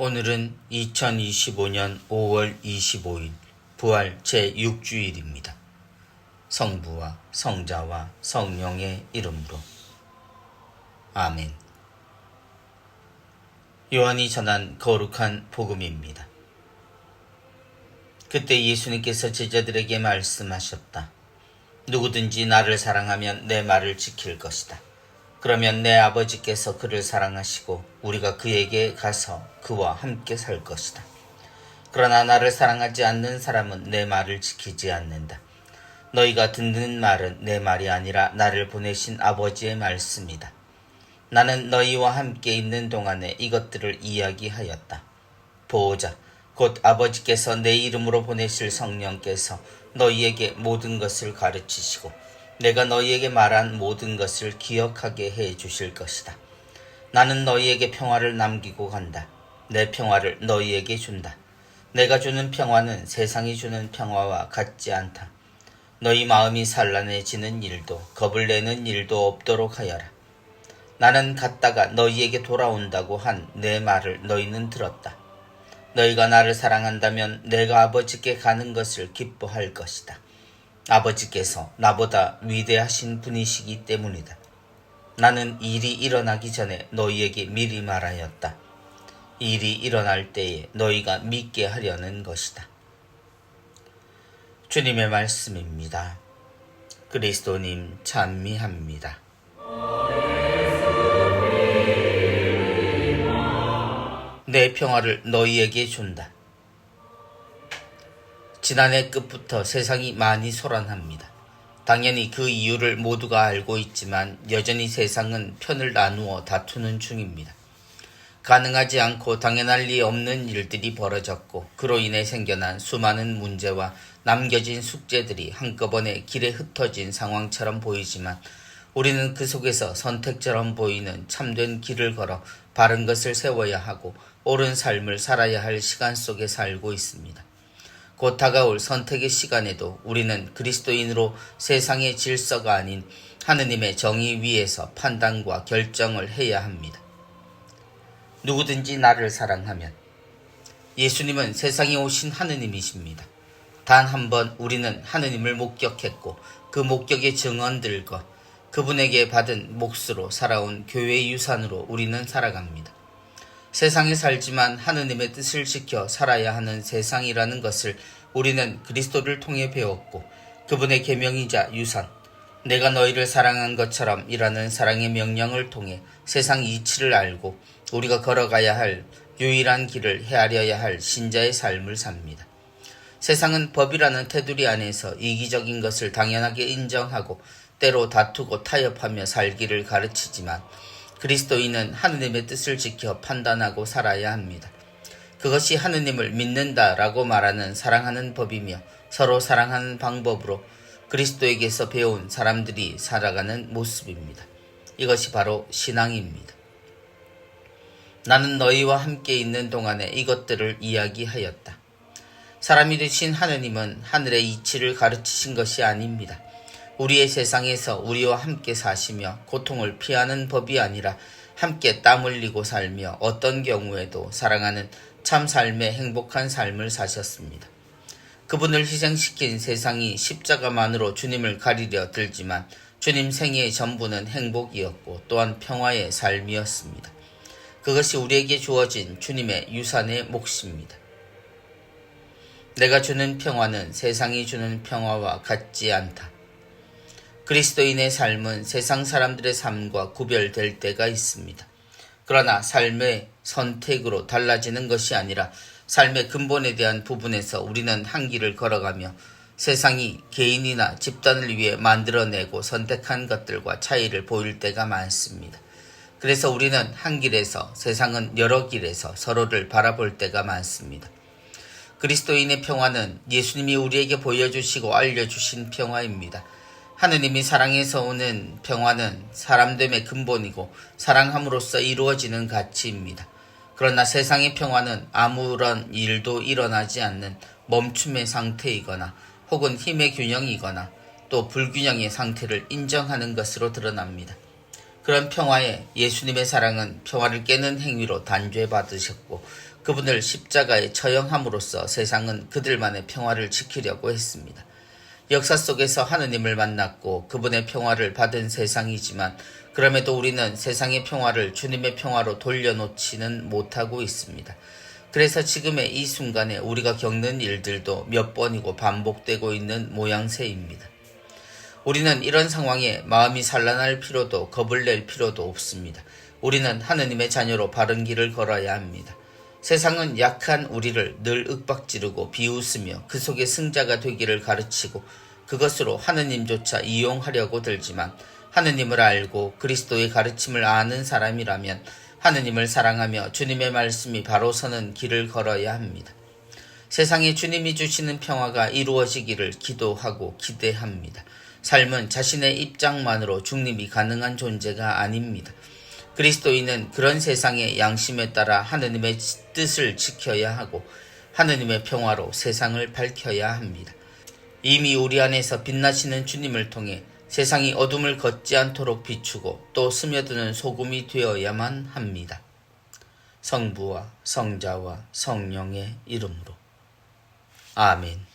오늘은 2025년 5월 25일 부활 제6주일입니다. 성부와 성자와 성령의 이름으로 아멘. 요한이 전한 거룩한 복음입니다. 그때 예수님께서 제자들에게 말씀하셨다. 누구든지 나를 사랑하면 내 말을 지킬 것이다. 그러면 내 아버지께서 그를 사랑하시고 우리가 그에게 가서 그와 함께 살 것이다. 그러나 나를 사랑하지 않는 사람은 내 말을 지키지 않는다. 너희가 듣는 말은 내 말이 아니라 나를 보내신 아버지의 말씀이다. 나는 너희와 함께 있는 동안에 이것들을 이야기하였다. 보호자, 곧 아버지께서 내 이름으로 보내실 성령께서 너희에게 모든 것을 가르치시고 내가 너희에게 말한 모든 것을 기억하게 해 주실 것이다. 나는 너희에게 평화를 남기고 간다. 내 평화를 너희에게 준다. 내가 주는 평화는 세상이 주는 평화와 같지 않다. 너희 마음이 산란해지는 일도 겁을 내는 일도 없도록 하여라. 나는 갔다가 너희에게 돌아온다고 한 내 말을 너희는 들었다. 너희가 나를 사랑한다면 내가 아버지께 가는 것을 기뻐할 것이다. 아버지께서 나보다 위대하신 분이시기 때문이다. 나는 일이 일어나기 전에 너희에게 미리 말하였다. 일이 일어날 때에 너희가 믿게 하려는 것이다. 주님의 말씀입니다. 그리스도님 찬미합니다. 내 평화를 너희에게 준다. 지난해 끝부터 세상이 많이 소란합니다. 당연히 그 이유를 모두가 알고 있지만 여전히 세상은 편을 나누어 다투는 중입니다. 가능하지 않고 당연할 리 없는 일들이 벌어졌고 그로 인해 생겨난 수많은 문제와 남겨진 숙제들이 한꺼번에 길에 흩어진 상황처럼 보이지만 우리는 그 속에서 선택처럼 보이는 참된 길을 걸어 바른 것을 세워야 하고 옳은 삶을 살아야 할 시간 속에 살고 있습니다. 곧 다가올 선택의 시간에도 우리는 그리스도인으로 세상의 질서가 아닌 하느님의 정의 위에서 판단과 결정을 해야 합니다. 누구든지 나를 사랑하면 예수님은 세상에 오신 하느님이십니다. 단 한 번 우리는 하느님을 목격했고 그 목격의 증언들과 그분에게 받은 몫으로 살아온 교회의 유산으로 우리는 살아갑니다. 세상에 살지만 하느님의 뜻을 지켜 살아야 하는 세상이라는 것을 우리는 그리스도를 통해 배웠고 그분의 계명이자 유산, 내가 너희를 사랑한 것처럼 이라는 사랑의 명령을 통해 세상 이치를 알고 우리가 걸어가야 할 유일한 길을 헤아려야 할 신자의 삶을 삽니다. 세상은 법이라는 테두리 안에서 이기적인 것을 당연하게 인정하고 때로 다투고 타협하며 살기를 가르치지만 그리스도인은 하느님의 뜻을 지켜 판단하고 살아야 합니다. 그것이 하느님을 믿는다라고 말하는 사랑하는 법이며 서로 사랑하는 방법으로 그리스도에게서 배운 사람들이 살아가는 모습입니다. 이것이 바로 신앙입니다. 나는 너희와 함께 있는 동안에 이것들을 이야기하였다. 사람이 되신 하느님은 하늘의 이치를 가르치신 것이 아닙니다. 우리의 세상에서 우리와 함께 사시며 고통을 피하는 법이 아니라 함께 땀 흘리고 살며 어떤 경우에도 사랑하는 참 삶의 행복한 삶을 사셨습니다. 그분을 희생시킨 세상이 십자가만으로 주님을 가리려 들지만 주님 생애의 전부는 행복이었고 또한 평화의 삶이었습니다. 그것이 우리에게 주어진 주님의 유산의 몫입니다. 내가 주는 평화는 세상이 주는 평화와 같지 않다. 그리스도인의 삶은 세상 사람들의 삶과 구별될 때가 있습니다. 그러나 삶의 선택으로 달라지는 것이 아니라 삶의 근본에 대한 부분에서 우리는 한 길을 걸어가며 세상이 개인이나 집단을 위해 만들어내고 선택한 것들과 차이를 보일 때가 많습니다. 그래서 우리는 한 길에서 세상은 여러 길에서 서로를 바라볼 때가 많습니다. 그리스도인의 평화는 예수님이 우리에게 보여주시고 알려주신 평화입니다. 하느님이 사랑에서 오는 평화는 사람됨의 근본이고 사랑함으로써 이루어지는 가치입니다. 그러나 세상의 평화는 아무런 일도 일어나지 않는 멈춤의 상태이거나 혹은 힘의 균형이거나 또 불균형의 상태를 인정하는 것으로 드러납니다. 그런 평화에 예수님의 사랑은 평화를 깨는 행위로 단죄받으셨고 그분을 십자가에 처형함으로써 세상은 그들만의 평화를 지키려고 했습니다. 역사 속에서 하느님을 만났고 그분의 평화를 받은 세상이지만 그럼에도 우리는 세상의 평화를 주님의 평화로 돌려놓지는 못하고 있습니다. 그래서 지금의 이 순간에 우리가 겪는 일들도 몇 번이고 반복되고 있는 모양새입니다. 우리는 이런 상황에 마음이 산란할 필요도 겁을 낼 필요도 없습니다. 우리는 하느님의 자녀로 바른 길을 걸어야 합니다. 세상은 약한 우리를 늘 윽박지르고 비웃으며 그 속에 승자가 되기를 가르치고 그것으로 하느님조차 이용하려고 들지만 하느님을 알고 그리스도의 가르침을 아는 사람이라면 하느님을 사랑하며 주님의 말씀이 바로 서는 길을 걸어야 합니다. 세상에 주님이 주시는 평화가 이루어지기를 기도하고 기대합니다. 삶은 자신의 입장만으로 중립이 가능한 존재가 아닙니다. 그리스도인은 그런 세상의 양심에 따라 하느님의 뜻을 지켜야 하고 하느님의 평화로 세상을 밝혀야 합니다. 이미 우리 안에서 빛나시는 주님을 통해 세상이 어둠을 걷지 않도록 비추고 또 스며드는 소금이 되어야만 합니다. 성부와 성자와 성령의 이름으로. 아멘.